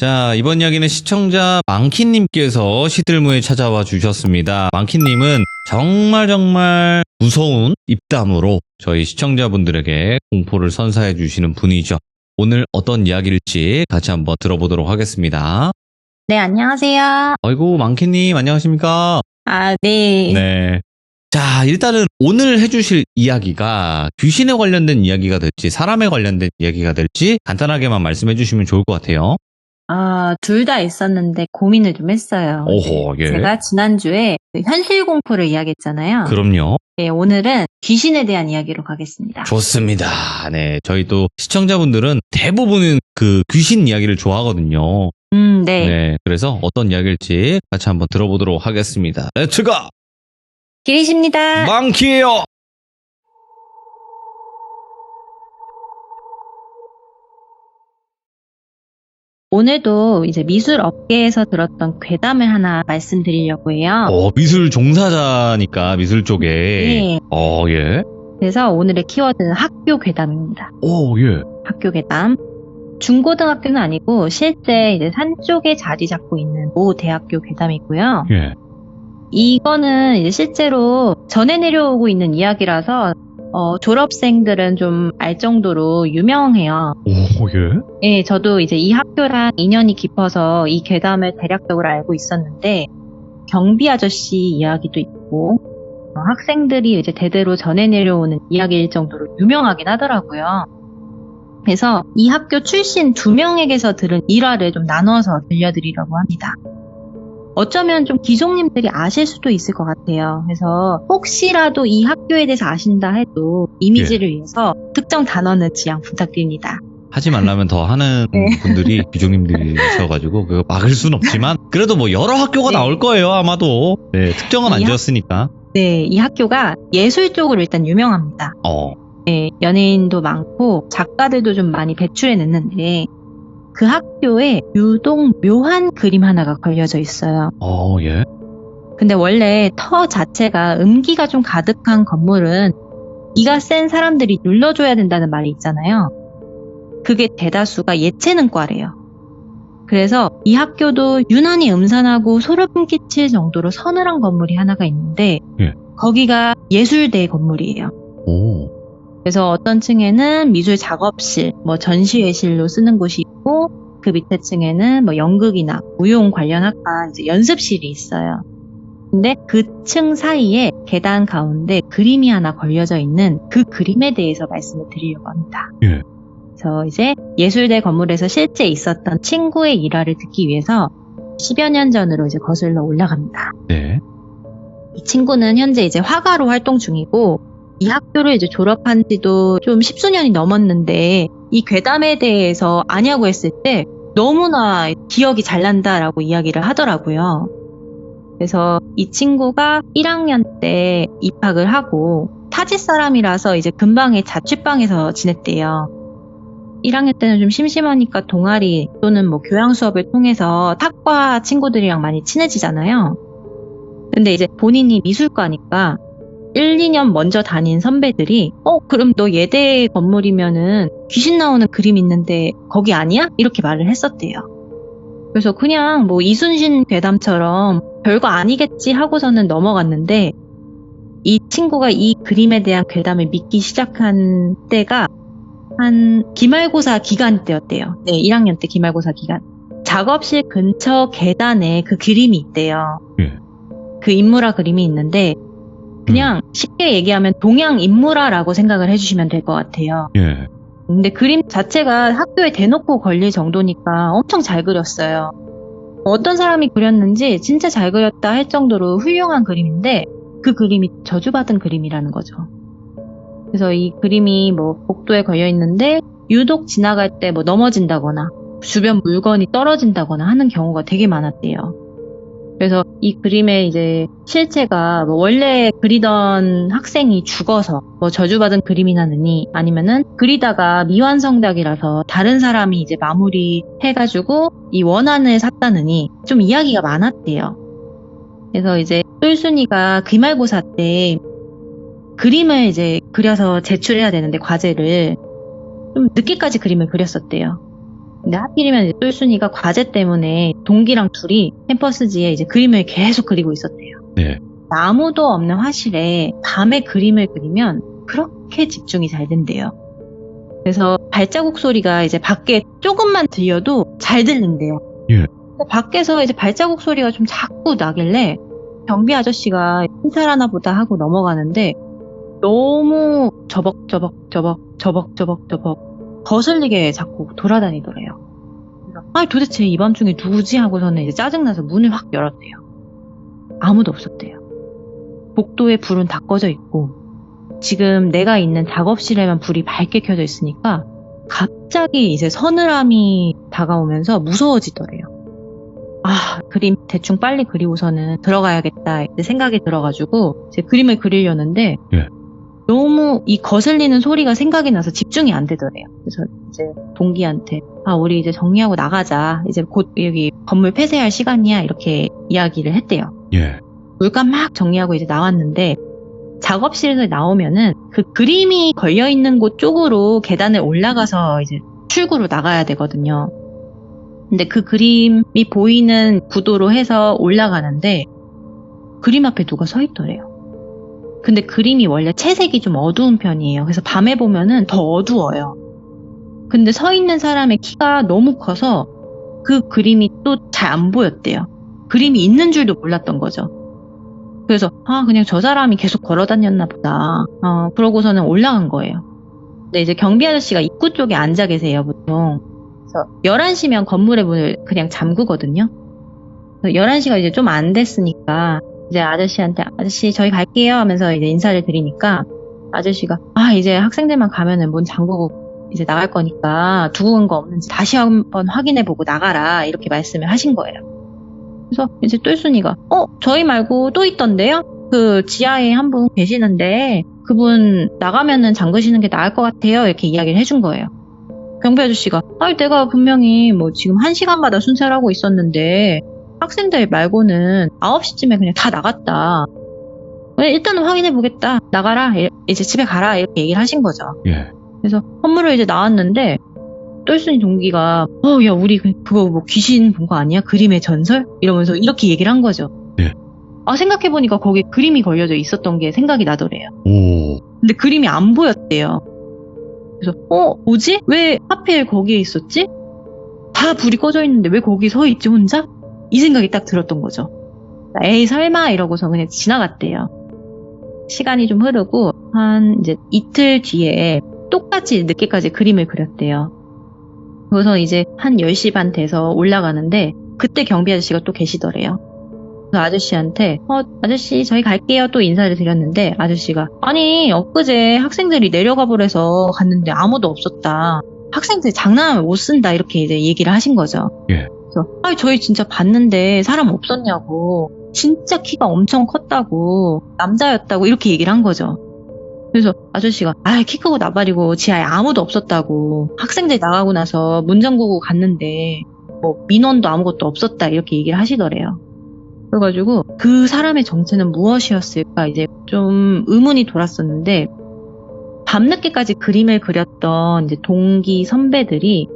자, 이번 이야기는 시청자 망키님께서 시들무에 찾아와 주셨습니다. 망키님은 정말 정말 무서운 입담으로 저희 시청자분들에게 공포를 선사해 주시는 분이죠. 오늘 어떤 이야기일지 같이 한번 들어보도록 하겠습니다. 네, 안녕하세요. 아이고, 망키님, 안녕하십니까? 아, 네. 네. 자, 일단은 오늘 해주실 이야기가 귀신에 관련된 이야기가 될지, 사람에 관련된 이야기가 될지 간단하게만 말씀해 주시면 좋을 것 같아요. 아, 둘 다 있었는데 고민을 좀 했어요. 오호, 예. 제가 지난주에 그 현실 공포를 이야기했잖아요. 그럼요. 네, 오늘은 귀신에 대한 이야기로 가겠습니다. 좋습니다. 네. 저희 또 시청자분들은 대부분은 그 귀신 이야기를 좋아하거든요. 음, 네. 네. 그래서 어떤 이야기일지 같이 한번 들어보도록 하겠습니다. 렛츠가! 기리십니다. 망키예요 오늘도 이제 미술 업계에서 들었던 괴담을 하나 말씀드리려고 해요. 어, 미술 종사자니까, 미술 쪽에. 네. 어, 예. 그래서 오늘의 키워드는 학교 괴담입니다. 오, 예. 학교 괴담. 중고등학교는 아니고 실제 이제 산 쪽에 자리 잡고 있는 모 대학교 괴담이고요. 예. 이거는 이제 실제로 전해 내려오고 있는 이야기라서 어, 졸업생들은 좀 알 정도로 유명해요. 오, 예. 예, 저도 이제 이 학교랑 인연이 깊어서 이 괴담을 대략적으로 알고 있었는데 경비 아저씨 이야기도 있고 어, 학생들이 이제 대대로 전해 내려오는 이야기일 정도로 유명하긴 하더라고요. 그래서 이 학교 출신 두 명에게서 들은 일화를 좀 나눠서 들려드리려고 합니다. 어쩌면 좀 기종님들이 아실 수도 있을 것 같아요. 그래서 혹시라도 이 학교에 대해서 아신다 해도 이미지를 위해서 특정 단어는 지양 부탁드립니다. 하지 말라면 더 하는 네. 분들이 비종님들이셔가지고 그거 막을 순 없지만 그래도 뭐 여러 학교가 네. 나올 거예요 아마도 네 특정은 안 지었으니까 네, 이 학교가 예술 쪽으로 일단 유명합니다. 어 네, 연예인도 많고 작가들도 좀 많이 배출해 냈는데 그 학교에 유독 묘한 그림 하나가 걸려져 있어요. 어, 예. 근데 원래 터 자체가 음기가 좀 가득한 건물은 기가 센 사람들이 눌러줘야 된다는 말이 있잖아요. 그게 대다수가 예체능과래요. 그래서 이 학교도 유난히 음산하고 소름 끼칠 정도로 서늘한 건물이 하나가 있는데 예. 거기가 예술대 건물이에요. 오. 그래서 어떤 층에는 미술 작업실, 뭐 전시회실로 쓰는 곳이 있고 그 밑에 층에는 뭐 연극이나 무용 관련 학과 이제 연습실이 있어요. 근데 그 층 사이에 계단 가운데 그림이 하나 걸려져 있는 그 그림에 대해서 말씀을 드리려고 합니다. 예. 그래서 이제 예술대 건물에서 실제 있었던 친구의 일화를 듣기 위해서 10여 년 전으로 이제 거슬러 올라갑니다. 네. 이 친구는 현재 이제 화가로 활동 중이고 이 학교를 이제 졸업한 지도 좀 십수년이 넘었는데 이 괴담에 대해서 아냐고 했을 때 너무나 기억이 잘 난다라고 이야기를 하더라고요. 그래서 이 친구가 1학년 때 입학을 하고 타지 사람이라서 이제 근방에 자취방에서 지냈대요. 1학년 때는 좀 심심하니까 동아리 또는 뭐 교양 수업을 통해서 탁과 친구들이랑 많이 친해지잖아요. 근데 이제 본인이 미술과니까 1, 2년 먼저 다닌 선배들이 어 그럼 너 예대 건물이면은 귀신 나오는 그림 있는데 거기 아니야? 이렇게 말을 했었대요. 그래서 그냥 뭐 이순신 괴담처럼 별거 아니겠지 하고서는 넘어갔는데 이 친구가 이 그림에 대한 괴담을 믿기 시작한 때가 한 기말고사 기간 때였대요. 네, 1학년 때 기말고사 기간. 작업실 근처 계단에 그 그림이 있대요. 예. 그 인물화 그림이 있는데 그냥 쉽게 얘기하면 동양 인물화라고 생각을 해주시면 될 것 같아요. 예. 근데 그림 자체가 학교에 대놓고 걸릴 정도니까 엄청 잘 그렸어요. 어떤 사람이 그렸는지 진짜 잘 그렸다 할 정도로 훌륭한 그림인데 그 그림이 저주받은 그림이라는 거죠. 그래서 이 그림이 뭐 복도에 걸려 있는데 유독 지나갈 때 뭐 넘어진다거나 주변 물건이 떨어진다거나 하는 경우가 되게 많았대요. 그래서 이 그림의 이제 실체가 뭐 원래 그리던 학생이 죽어서 뭐 저주받은 그림이 나느니 아니면은 그리다가 미완성작이라서 다른 사람이 이제 마무리 해가지고 이 원안을 샀다느니 좀 이야기가 많았대요. 그래서 이제 똘순이가 기말고사 때 그림을 이제 그려서 제출해야 되는데 과제를 좀 늦게까지 그림을 그렸었대요. 근데 하필이면 똘순이가 과제 때문에 동기랑 둘이 캠퍼스지에 이제 그림을 계속 그리고 있었대요. 네. 아무도 없는 화실에 밤에 그림을 그리면 그렇게 집중이 잘 된대요. 그래서 발자국 소리가 이제 밖에 조금만 들려도 잘 들린대요. 예. 밖에서 이제 발자국 소리가 좀 자꾸 나길래 경비 아저씨가 신찰하나 보다 하고 넘어가는데 너무 저벅저벅 저벅 저벅 저벅 저벅 거슬리게 자꾸 돌아다니더래요. 아 도대체 이 밤중에 누구지 하고서는 이제 짜증나서 문을 확 열었대요. 아무도 없었대요. 복도에 불은 다 꺼져 있고 지금 내가 있는 작업실에만 불이 밝게 켜져 있으니까 갑자기 이제 서늘함이 다가오면서 무서워지더래요. 아, 그림 대충 빨리 그리고서는 들어가야겠다 이제 생각이 들어가지고 이제 그림을 그리려는데 예. 너무 이 거슬리는 소리가 생각이 나서 집중이 안 되더래요. 그래서 이제 동기한테 아 우리 이제 정리하고 나가자. 이제 곧 여기 건물 폐쇄할 시간이야 이렇게 이야기를 했대요. 예. 물감 막 정리하고 이제 나왔는데 작업실에서 나오면은 그 그림이 걸려 있는 곳 쪽으로 계단을 올라가서 이제 출구로 나가야 되거든요. 근데 그 그림이 보이는 구도로 해서 올라가는데 그림 앞에 누가 서 있더래요. 근데 그림이 원래 채색이 좀 어두운 편이에요. 그래서 밤에 보면은 더 어두워요. 근데 서 있는 사람의 키가 너무 커서 그 그림이 또 잘 안 보였대요. 그림이 있는 줄도 몰랐던 거죠. 그래서 아 그냥 저 사람이 계속 걸어 다녔나 보다. 어 그러고서는 올라간 거예요. 근데 이제 경비 아저씨가 입구 쪽에 앉아 계세요 보통. 그래서 11시면 건물의 문을 그냥 잠그거든요. 그래서 11시가 이제 좀 안 됐으니까 이제 아저씨한테 아저씨 저희 갈게요 하면서 이제 인사를 드리니까 아저씨가 아 이제 학생들만 가면은 문 잠그고 이제 나갈 거니까 두고 간거 없는지 다시 한번 확인해 보고 나가라 이렇게 말씀을 하신 거예요. 그래서 이제 똘순이가 어 저희 말고 또 있던데요? 그 지하에 한 분 계시는데 그분 나가면은 잠그시는 게 나을 것 같아요 이렇게 이야기를 해준 거예요. 경비 아저씨가 아 내가 분명히 뭐 지금 한 시간마다 순찰하고 있었는데 학생들 말고는 9시쯤에 그냥 다 나갔다. 왜 일단은 확인해 보겠다. 나가라. 이- 이제 집에 가라. 이렇게 얘기를 하신 거죠. 예. 그래서 건물을 이제 나왔는데 똘순이 동기가 어 야 우리 그- 그거 뭐 귀신 본 거 아니야? 그림의 전설? 이러면서 이렇게 얘기를 한 거죠. 네. 아 생각해 보니까 거기에 그림이 걸려져 있었던 게 생각이 나더래요. 오. 근데 그림이 안 보였대요. 그래서 어 뭐지? 왜 하필 거기에 있었지? 다 불이 꺼져 있는데 왜 거기 서 있지 혼자? 이 생각이 딱 들었던 거죠. 에이 설마 이러고서 그냥 지나갔대요. 시간이 좀 흐르고 한 이제 이틀 뒤에 똑같이 늦게까지 그림을 그렸대요. 그래서 이제 한 10시 반 돼서 올라가는데 그때 경비 아저씨가 또 계시더래요. 그 아저씨한테 어 아저씨 저희 갈게요 또 인사를 드렸는데 아저씨가 아니 엊그제 학생들이 내려가 보래서 갔는데 아무도 없었다. 학생들이 장난하면 못 쓴다 이렇게 이제 얘기를 하신 거죠. 예. 그래서 아 저희 진짜 봤는데 사람 없었냐고 진짜 키가 엄청 컸다고 남자였다고 이렇게 얘기를 한 거죠. 그래서 아저씨가 아 키 크고 나발이고 지하에 아무도 없었다고 학생들 나가고 나서 문 잠그고 갔는데 뭐 민원도 아무것도 없었다 이렇게 얘기를 하시더래요. 그래가지고 그 사람의 정체는 무엇이었을까 이제 좀 의문이 돌았었는데 밤늦게까지 그림을 그렸던 동기 선배들이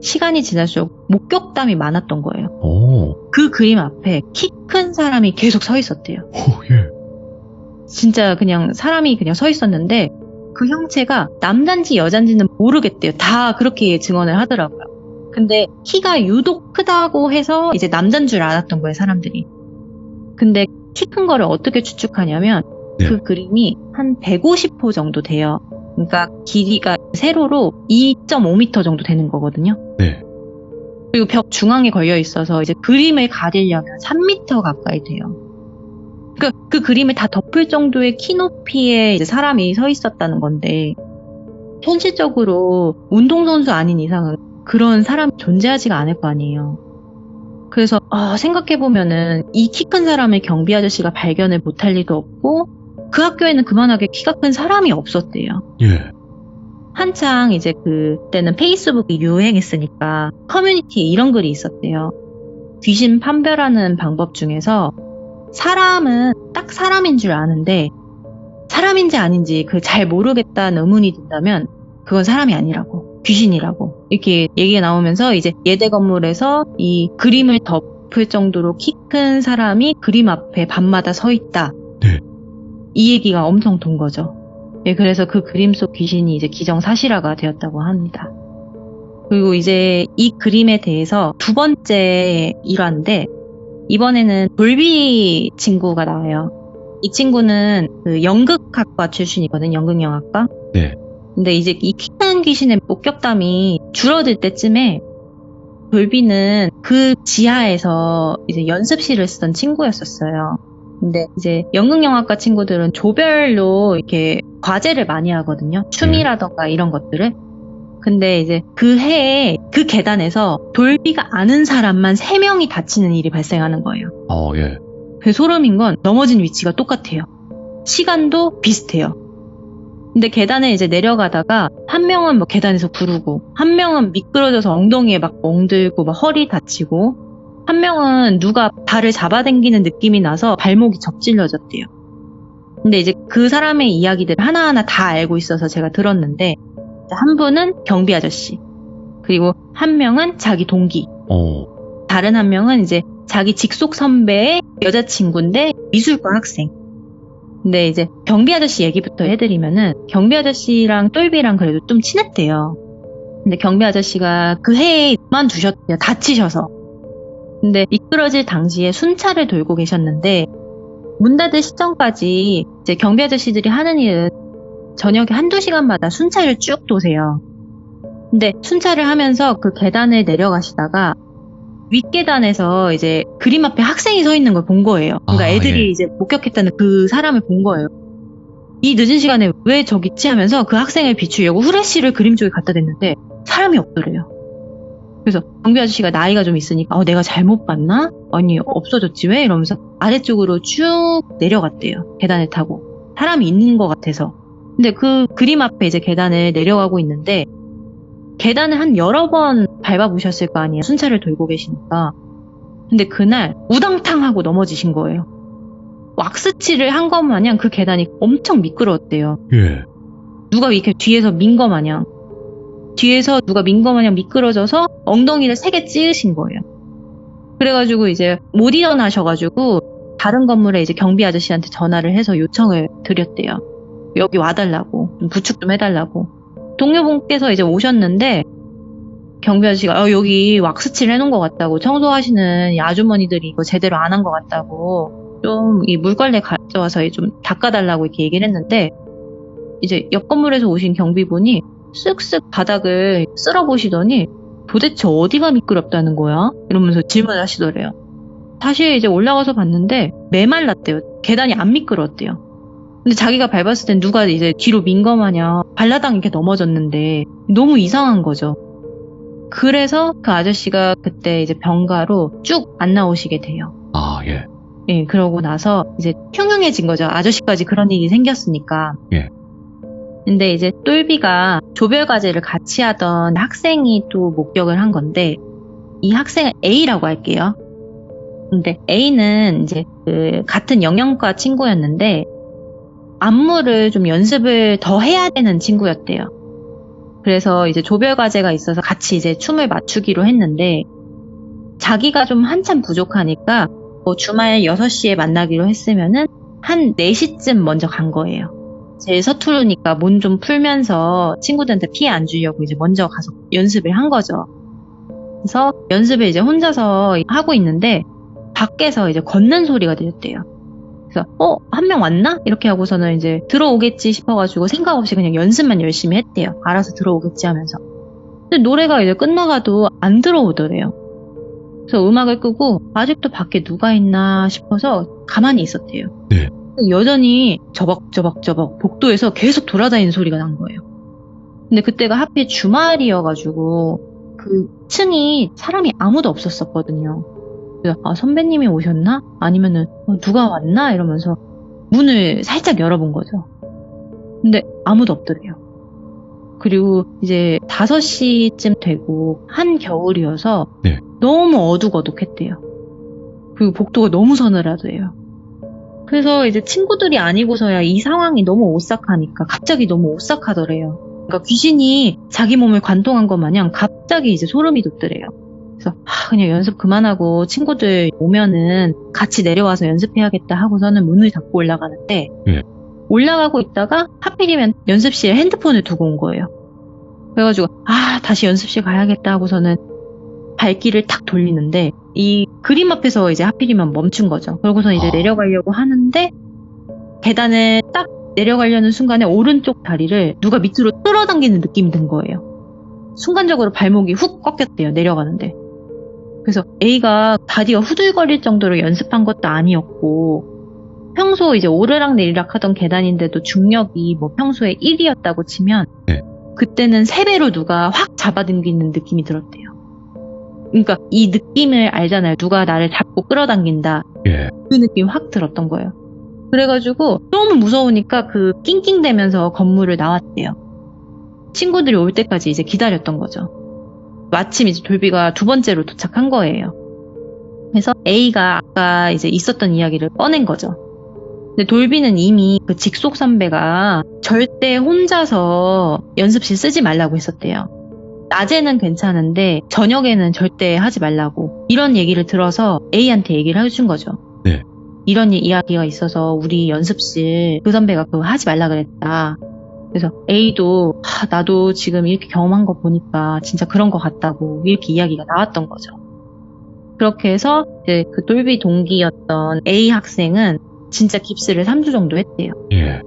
시간이 지날수록 목격담이 많았던 거예요. 오. 그 그림 앞에 키 큰 사람이 계속 서 있었대요. 오, 예. 진짜 그냥 사람이 그냥 서 있었는데 그 형체가 남잔지 여잔지는 모르겠대요. 다 그렇게 증언을 하더라고요. 근데 키가 유독 크다고 해서 이제 남잔 줄 알았던 거예요, 사람들이. 근데 키 큰 거를 어떻게 추측하냐면 네. 그 그림이 한 150호 정도 돼요. 그러니까 길이가 세로로 2.5m 정도 되는 거거든요. 네. 그리고 벽 중앙에 걸려 있어서 이제 그림을 가리려면 3m 가까이 돼요. 그, 그 그림을 다 덮을 정도의 키 높이에 사람이 서 있었다는 건데, 현실적으로 운동선수 아닌 이상은 그런 사람이 존재하지가 않을 거 아니에요. 그래서, 아, 생각해보면은 이 키 큰 사람을 경비 아저씨가 발견을 못할 리도 없고, 그 학교에는 그만하게 키가 큰 사람이 없었대요. 예. 한창 이제 그때는 페이스북이 유행했으니까 커뮤니티에 이런 글이 있었대요. 귀신 판별하는 방법 중에서 사람은 딱 사람인 줄 아는데 사람인지 아닌지 그 잘 모르겠다는 의문이 든다면 그건 사람이 아니라고 귀신이라고 이렇게 얘기가 나오면서 이제 예대 건물에서 이 그림을 덮을 정도로 키 큰 사람이 그림 앞에 밤마다 서 있다. 네. 이 얘기가 엄청 돈 거죠. 예, 그래서 그 그림 속 귀신이 이제 기정사실화가 되었다고 합니다. 그리고 이제 이 그림에 대해서 두 번째 일화인데 이번에는 돌비 친구가 나와요. 이 친구는 그 연극학과 출신이거든, 연극영화과. 네. 근데 이제 이 키큰 귀신의 목격담이 줄어들 때쯤에 돌비는 그 지하에서 이제 연습실을 쓰던 친구였었어요. 근데 이제 연극영화과 친구들은 조별로 이렇게 과제를 많이 하거든요. 춤이라던가 이런 것들을. 근데 이제 그 해에 그 계단에서 돌비가 아는 사람만 3명이 다치는 일이 발생하는 거예요. 어, 예. 그 소름인 건 넘어진 위치가 똑같아요. 시간도 비슷해요. 근데 계단에 이제 내려가다가 한 명은 뭐 계단에서 구르고 한 명은 미끄러져서 엉덩이에 막 멍들고 막 허리 다치고 한 명은 누가 발을 잡아당기는 느낌이 나서 발목이 접질러졌대요. 근데 이제 그 사람의 이야기들 하나하나 다 알고 있어서 제가 들었는데 한 분은 경비 아저씨 그리고 한 명은 자기 동기 어, 다른 한 명은 이제 자기 직속 선배의 여자친구인데 미술과 학생. 근데 이제 경비 아저씨 얘기부터 해드리면은 경비 아저씨랑 똘비랑 그래도 좀 친했대요. 근데 경비 아저씨가 그 해에 그만두셨대요. 다치셔서. 근데 미끄러질 당시에 순찰을 돌고 계셨는데 문 닫을 시점까지 이제 경비 아저씨들이 하는 일은 저녁에 한두 시간마다 순찰을 쭉 도세요. 근데 순찰을 하면서 그 계단을 내려가시다가 윗계단에서 이제 그림 앞에 학생이 서 있는 걸 본 거예요. 그러니까 아, 애들이 예. 이제 목격했다는 그 사람을 본 거예요. 이 늦은 시간에 왜 저기 있지 하면서 그 학생을 비추려고 후레쉬를 그림 쪽에 갖다 댔는데 사람이 없더래요. 그래서 경비 아저씨가 나이가 좀 있으니까 어, 내가 잘못 봤나? 아니 없어졌지 왜? 이러면서 아래쪽으로 쭉 내려갔대요. 계단을 타고 사람이 있는 것 같아서. 근데 그 그림 앞에 이제 계단을 내려가고 있는데 계단을 한 여러 번 밟아보셨을 거 아니에요. 순찰을 돌고 계시니까. 근데 그날 우당탕 하고 넘어지신 거예요. 왁스칠을 한 것 마냥 그 계단이 엄청 미끄러웠대요. 예. 누가 이렇게 뒤에서 민 거 마냥. 뒤에서 누가 민거 마냥 미끄러져서 엉덩이를 세게 찌으신 거예요. 그래가지고 이제 못 일어나셔가지고 다른 건물에 이제 경비 아저씨한테 전화를 해서 요청을 드렸대요. 여기 와달라고. 좀 부축 좀 해달라고. 동료분께서 이제 오셨는데 경비 아저씨가 어, 여기 왁스칠 해놓은 것 같다고 청소하시는 이 아주머니들이 이거 제대로 안 한 것 같다고 좀 이 물걸레 가져와서 좀 닦아달라고 이렇게 얘기를 했는데 이제 옆 건물에서 오신 경비분이 쓱쓱 바닥을 쓸어보시더니 도대체 어디가 미끄럽다는 거야? 이러면서 질문을 하시더래요. 다시 이제 올라가서 봤는데 메말랐대요. 계단이 안 미끄러웠대요. 근데 자기가 밟았을 땐 누가 이제 뒤로 민거 마냥 발라당 이렇게 넘어졌는데 너무 이상한 거죠. 그래서 그 아저씨가 그때 이제 병가로 쭉 안 나오시게 돼요. 아, 예. 예, 그러고 나서 이제 흉흉해진 거죠. 아저씨까지 그런 일이 생겼으니까. 예. 근데 이제 똘비가 조별 과제를 같이 하던 학생이 또 목격을 한 건데, 이 학생은 A라고 할게요. 근데 A는 이제 그 같은 영양과 친구였는데, 안무를 좀 연습을 더 해야 되는 친구였대요. 그래서 이제 조별 과제가 있어서 같이 이제 춤을 맞추기로 했는데, 자기가 좀 한참 부족하니까 뭐 주말 6시에 만나기로 했으면은 한 4시쯤 먼저 간 거예요. 제일 서투르니까 몸 좀 풀면서 친구들한테 피해 안 주려고 이제 먼저 가서 연습을 한 거죠. 그래서 연습을 이제 혼자서 하고 있는데 밖에서 이제 걷는 소리가 들렸대요. 그래서 어, 한 명 왔나? 이렇게 하고서는 이제 들어오겠지 싶어가지고 생각 없이 그냥 연습만 열심히 했대요. 알아서 들어오겠지 하면서. 근데 노래가 이제 끝나가도 안 들어오더래요. 그래서 음악을 끄고 아직도 밖에 누가 있나 싶어서 가만히 있었대요. 네. 여전히 저벅저벅저벅 복도에서 계속 돌아다니는 소리가 난 거예요. 근데 그때가 하필 주말이어가지고 그 층이 사람이 아무도 없었었거든요. 아 선배님이 오셨나? 아니면은 어, 누가 왔나? 이러면서 문을 살짝 열어본 거죠. 근데 아무도 없더래요. 그리고 이제 5시쯤 되고 한겨울이어서 네. 너무 어둑어둑했대요. 그리고 복도가 너무 서늘하대요. 그래서 이제 친구들이 아니고서야 이 상황이 너무 오싹하니까 갑자기 너무 오싹하더래요. 그러니까 귀신이 자기 몸을 관통한 것 마냥 갑자기 이제 소름이 돋더래요. 그래서 아, 그냥 연습 그만하고 친구들 오면은 같이 내려와서 연습해야겠다 하고서는 문을 닫고 올라가는데 예. 올라가고 있다가 하필이면 연습실에 핸드폰을 두고 온 거예요. 그래가지고 아 다시 연습실 가야겠다 하고서는 발길을 탁 돌리는데 이 그림 앞에서 이제 하필이면 멈춘 거죠. 그러고서 이제 아. 내려가려고 하는데 계단을 딱 내려가려는 순간에 오른쪽 다리를 누가 밑으로 끌어당기는 느낌이 든 거예요. 순간적으로 발목이 훅 꺾였대요. 내려가는데. 그래서 A가 다리가 후들거릴 정도로 연습한 것도 아니었고 평소 이제 오르락 내리락 하던 계단인데도 중력이 뭐 평소에 1이었다고 치면 네. 그때는 3배로 누가 확 잡아당기는 느낌이 들었대요. 그러니까 이 느낌을 알잖아요. 누가 나를 잡고 끌어당긴다. 예. 그 느낌 확 들었던 거예요. 그래가지고 너무 무서우니까 그 낑낑대면서 건물을 나왔대요. 친구들이 올 때까지 이제 기다렸던 거죠. 마침 이제 돌비가 두 번째로 도착한 거예요. 그래서 A가 아까 이제 있었던 이야기를 꺼낸 거죠. 근데 돌비는 이미 그 직속 선배가 절대 혼자서 연습실 쓰지 말라고 했었대요. 낮에는 괜찮은데 저녁에는 절대 하지 말라고 이런 얘기를 들어서 A한테 얘기를 해준 거죠. 네. 이런 이- 이야기가 있어서 우리 연습실 그 선배가 그거 하지 말라 그랬다. 그래서 A도 아, 나도 지금 이렇게 경험한 거 보니까 진짜 그런 거 같다고 이렇게 이야기가 나왔던 거죠. 그렇게 해서 이제 그 돌비 동기였던 A 학생은 진짜 깁스를 3주 정도 했대요. 예.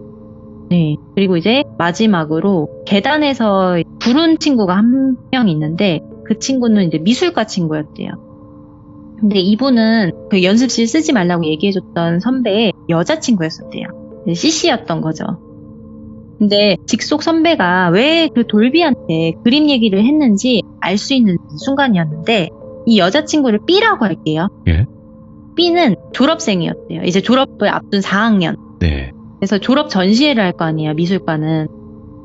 네. 그리고 이제 마지막으로 계단에서 부른 친구가 한 명 있는데 그 친구는 이제 미술과 친구였대요. 근데 이분은 그 연습실 쓰지 말라고 얘기해줬던 선배의 여자친구였었대요. CC였던 거죠. 근데 직속 선배가 왜 그 돌비한테 그림 얘기를 했는지 알 수 있는 순간이었는데 이 여자친구를 B라고 할게요. 예. B는 졸업생이었대요. 이제 졸업을 앞둔 4학년. 네. 그래서 졸업 전시회를 할 거 아니에요, 미술과는.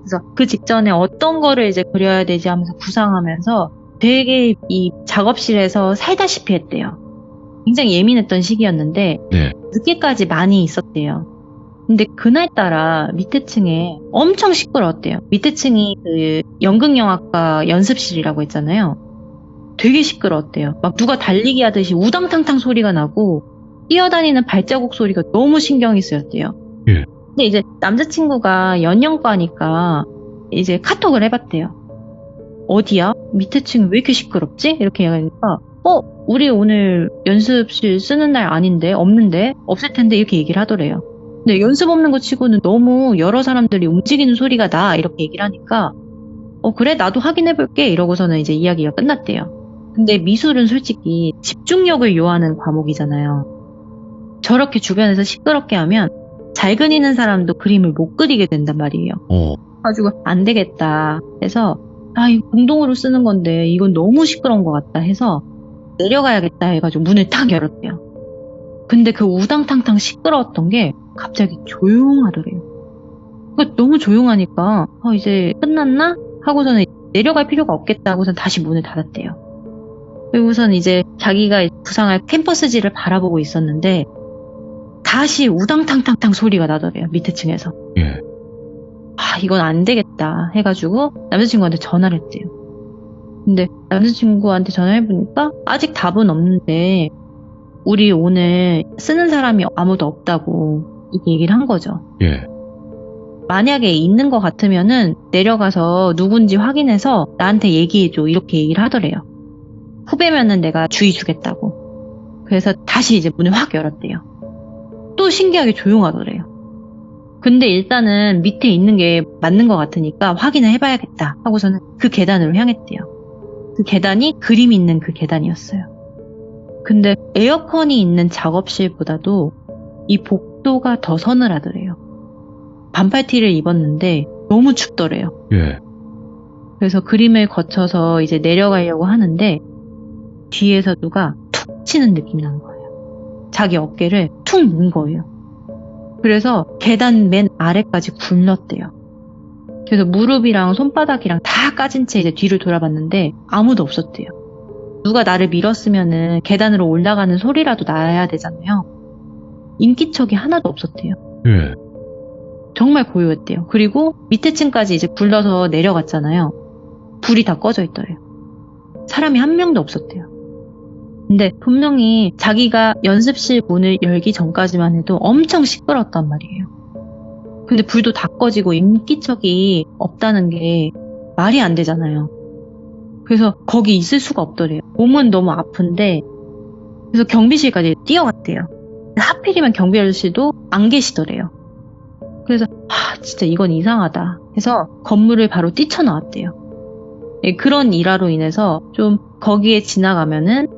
그래서 그 직전에 어떤 거를 이제 그려야 되지 하면서 구상하면서 되게 이 작업실에서 살다시피 했대요. 굉장히 예민했던 시기였는데, 네. 늦게까지 많이 있었대요. 근데 그날따라 밑에 층에 엄청 시끄러웠대요. 밑에 층이 그 연극영화과 연습실이라고 했잖아요. 되게 시끄러웠대요. 막 누가 달리기 하듯이 우당탕탕 소리가 나고, 뛰어다니는 발자국 소리가 너무 신경이 쓰였대요. 예. 근데 이제 남자친구가 연영과니까 이제 카톡을 해봤대요. 어디야? 밑에 층 왜 이렇게 시끄럽지? 이렇게 얘기하니까 어? 우리 오늘 연습실 쓰는 날 아닌데? 없는데? 없을 텐데? 이렇게 얘기를 하더래요. 근데 연습 없는 거 치고는 너무 여러 사람들이 움직이는 소리가 나 이렇게 얘기를 하니까 어 그래 나도 확인해볼게 이러고서는 이제 이야기가 끝났대요. 근데 미술은 솔직히 집중력을 요하는 과목이잖아요. 저렇게 주변에서 시끄럽게 하면 잘 그리는 사람도 그림을 못 그리게 된단 말이에요. 어. 가지고 안 되겠다 해서 아 이거 공동으로 쓰는 건데 이건 너무 시끄러운 것 같다 해서 내려가야겠다 해가지고 문을 탁 열었대요. 근데 그 우당탕탕 시끄러웠던 게 갑자기 조용하더래요. 그러니까 너무 조용하니까 아 이제 끝났나 하고서는 내려갈 필요가 없겠다 하고선 다시 문을 닫았대요. 그리고선 이제 자기가 부상할 캠퍼스지를 바라보고 있었는데 다시 우당탕탕탕 소리가 나더래요 밑에 층에서. 예. 아, 이건 안 되겠다 해가지고 남자친구한테 전화를 했대요. 근데 남자친구한테 전화해보니까 아직 답은 없는데 우리 오늘 쓰는 사람이 아무도 없다고 이렇게 얘기를 한 거죠. 예. 만약에 있는 것 같으면은 내려가서 누군지 확인해서 나한테 얘기해줘 이렇게 얘기를 하더래요. 후배면은 내가 주의 주겠다고. 그래서 다시 이제 문을 확 열었대요. 또 신기하게 조용하더래요. 근데 일단은 밑에 있는 게 맞는 것 같으니까 확인을 해봐야겠다 하고서는 그 계단으로 향했대요. 그 계단이 그림 있는 그 계단이었어요. 근데 에어컨이 있는 작업실보다도 이 복도가 더 서늘하더래요. 반팔티를 입었는데 너무 춥더래요. 예. 그래서 그림을 거쳐서 이제 내려가려고 하는데 뒤에서 누가 툭 치는 느낌이 나는 거예요. 자기 어깨를 툭문 거예요. 그래서 계단 맨 아래까지 굴렀대요. 그래서 무릎이랑 손바닥이랑 다 까진 채 이제 뒤를 돌아봤는데 아무도 없었대요. 누가 나를 밀었으면은 계단으로 올라가는 소리라도 나야 되잖아요. 인기척이 하나도 없었대요. 예. 정말 고요했대요. 그리고 밑에 층까지 이제 굴러서 내려갔잖아요. 불이 다 꺼져 있더래요. 사람이 한 명도 없었대요. 근데 분명히 자기가 연습실 문을 열기 전까지만 해도 엄청 시끄러웠단 말이에요. 근데 불도 다 꺼지고 인기척이 없다는 게 말이 안 되잖아요. 그래서 거기 있을 수가 없더래요. 몸은 너무 아픈데 그래서 경비실까지 뛰어갔대요. 하필이면 경비 아저씨도 안 계시더래요. 그래서 아 진짜 이건 이상하다 해서 건물을 바로 뛰쳐나왔대요. 예, 그런 일화로 인해서 좀 거기에 지나가면은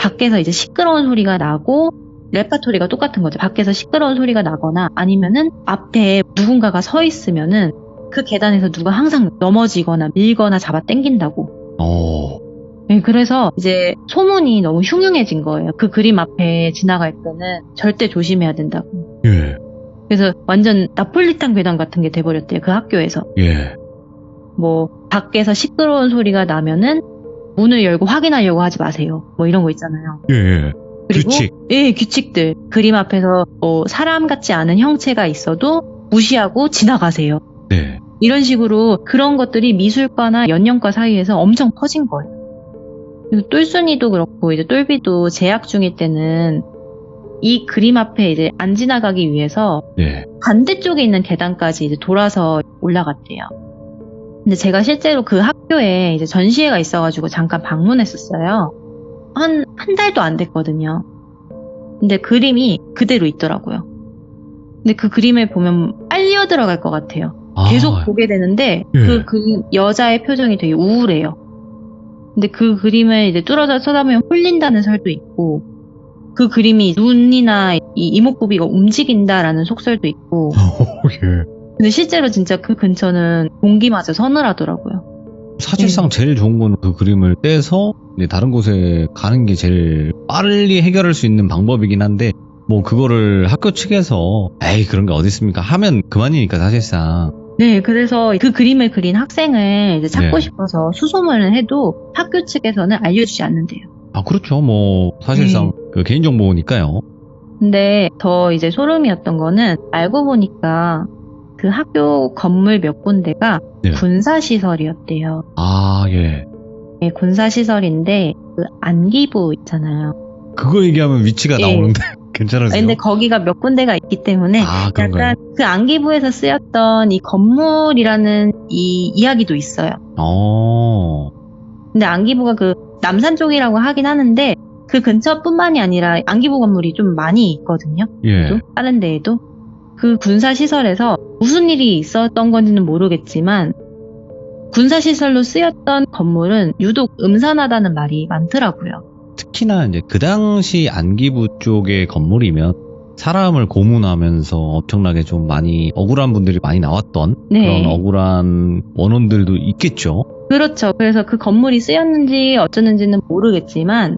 밖에서 이제 시끄러운 소리가 나고 레파토리가 똑같은 거죠. 밖에서 시끄러운 소리가 나거나 아니면은 앞에 누군가가 서 있으면은 그 계단에서 누가 항상 넘어지거나 밀거나 잡아 당긴다고. 어, 네, 그래서 이제 소문이 너무 흉흉해진 거예요. 그 그림 앞에 지나갈 때는 절대 조심해야 된다고. 예, 그래서 완전 나폴리탄 괴담 같은 게 돼버렸대요. 그 학교에서. 예, 뭐 밖에서 시끄러운 소리가 나면은 문을 열고 확인하려고 하지 마세요. 뭐 이런 거 있잖아요. 예, 예. 그리고 규칙. 예, 규칙들. 그림 앞에서 뭐 사람 같지 않은 형체가 있어도 무시하고 지나가세요. 네. 이런 식으로 그런 것들이 미술과나 연령과 사이에서 엄청 퍼진 거예요. 그래서 똘순이도 그렇고 이제 똘비도 재학 중일 때는 이 그림 앞에 이제 안 지나가기 위해서 네. 반대쪽에 있는 계단까지 이제 돌아서 올라갔대요. 근데 제가 실제로 그 학교에 이제 전시회가 있어가지고 잠깐 방문했었어요. 한, 한 달도 안 됐거든요. 근데 그림이 그대로 있더라고요. 근데 그 그림을 보면 빨려 들어갈 것 같아요. 계속 아, 보게 되는데 예. 그, 그 여자의 표정이 되게 우울해요. 근데 그 그림을 이제 뚫어져 쳐다보면 홀린다는 설도 있고 그 그림이 눈이나 이 이목구비가 움직인다라는 속설도 있고 예. 근데 실제로 진짜 그 근처는 공기마저 서늘하더라고요. 사실상 네. 제일 좋은 건 그 그림을 떼서 이제 다른 곳에 가는 게 제일 빨리 해결할 수 있는 방법이긴 한데 뭐 그거를 학교 측에서 에이 그런 게 어디 있습니까 하면 그만이니까 사실상 네, 그래서 그 그림을 그린 학생을 이제 찾고 네. 싶어서 수소문을 해도 학교 측에서는 알려주지 않는데요. 아 그렇죠 뭐 사실상 네. 그 개인정보니까요 근데 더 이제 소름이었던 거는 알고 보니까 그 학교 건물 몇 군데가 네. 군사시설이었대요. 아예 네, 군사시설인데 그 안기부 있잖아요. 그거 얘기하면 위치가 예. 나오는데 괜찮으세요? 근데 거기가 몇 군데가 있기 때문에 아? 약간 그 안기부에서 쓰였던 이 건물이라는 이 이야기도 있어요. 어 근데 안기부가 그 남산 쪽이라고 하긴 하는데 그 근처뿐만이 아니라 안기부 건물이 좀 많이 있거든요. 예. 또 다른 데에도 그 군사 시설에서 무슨 일이 있었던 건지는 모르겠지만 군사 시설로 쓰였던 건물은 유독 음산하다는 말이 많더라고요. 특히나 이제 그 당시 안기부 쪽의 건물이면 사람을 고문하면서 엄청나게 좀 많이 억울한 분들이 많이 나왔던 네. 그런 억울한 원혼들도 있겠죠. 그렇죠. 그래서 그 건물이 쓰였는지 어쩌는지는 모르겠지만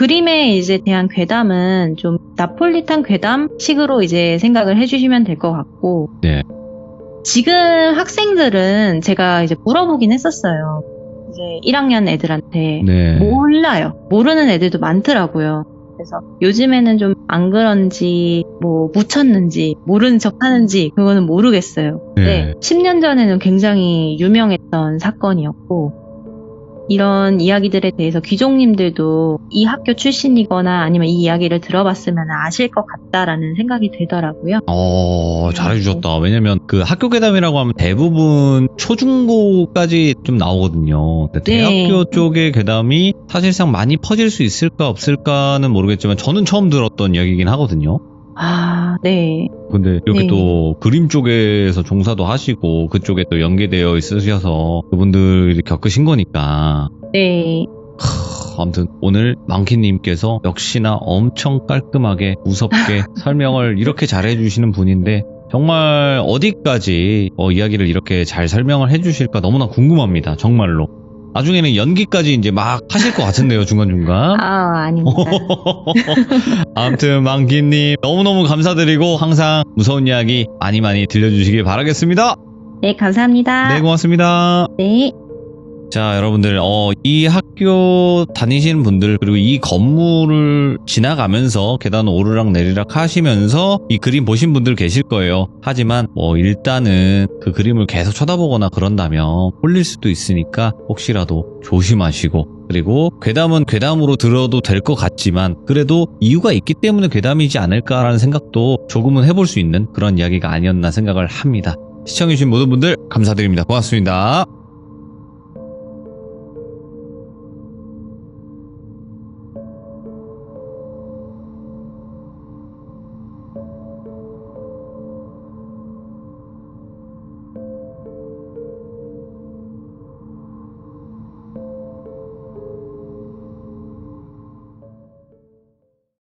그림에 이제 대한 괴담은 좀 나폴리탄 괴담식으로 이제 생각을 해주시면 될 것 같고 네. 지금 학생들은 제가 이제 물어보긴 했었어요. 이제 1학년 애들한테 네. 몰라요. 모르는 애들도 많더라고요. 그래서 요즘에는 좀 안 그런지 뭐 묻혔는지 모르는 척 하는지 그거는 모르겠어요. 네. 네. 10년 전에는 굉장히 유명했던 사건이었고 이런 이야기들에 대해서 귀족님들도 이 학교 출신이거나 아니면 이 이야기를 들어봤으면 아실 것 같다라는 생각이 들더라고요. 어, 잘해주셨다. 왜냐면 그 학교 괴담이라고 하면 대부분 초중고까지 좀 나오거든요. 네. 대학교 쪽의 괴담이 사실상 많이 퍼질 수 있을까 없을까는 모르겠지만 저는 처음 들었던 이야기이긴 하거든요. 아, 네. 근데 이렇게 네. 또 그림 쪽에서 종사도 하시고 그쪽에 또 연계되어 있으셔서 그분들이 겪으신 거니까 네. 하, 아무튼 오늘 망키님께서 역시나 엄청 깔끔하게 무섭게 설명을 이렇게 잘 해주시는 분인데 정말 어디까지 어, 이야기를 이렇게 잘 설명을 해주실까 너무나 궁금합니다 정말로 나중에는 연기까지 이제 막 하실 것 같은데요 중간중간 아, 아닙니다. 아무튼 망키님 너무너무 감사드리고 항상 무서운 이야기 많이 많이 들려주시길 바라겠습니다 네, 감사합니다. 네 고맙습니다 네. 자, 여러분들, 어, 이 학교 다니시는 분들, 그리고 이 건물을 지나가면서 계단 오르락 내리락 하시면서 이 그림 보신 분들 계실 거예요. 하지만, 뭐, 일단은 그 그림을 계속 쳐다보거나 그런다면 홀릴 수도 있으니까 혹시라도 조심하시고, 그리고 괴담은 괴담으로 들어도 될 것 같지만, 그래도 이유가 있기 때문에 괴담이지 않을까라는 생각도 조금은 해볼 수 있는 그런 이야기가 아니었나 생각을 합니다. 시청해주신 모든 분들 감사드립니다. 고맙습니다.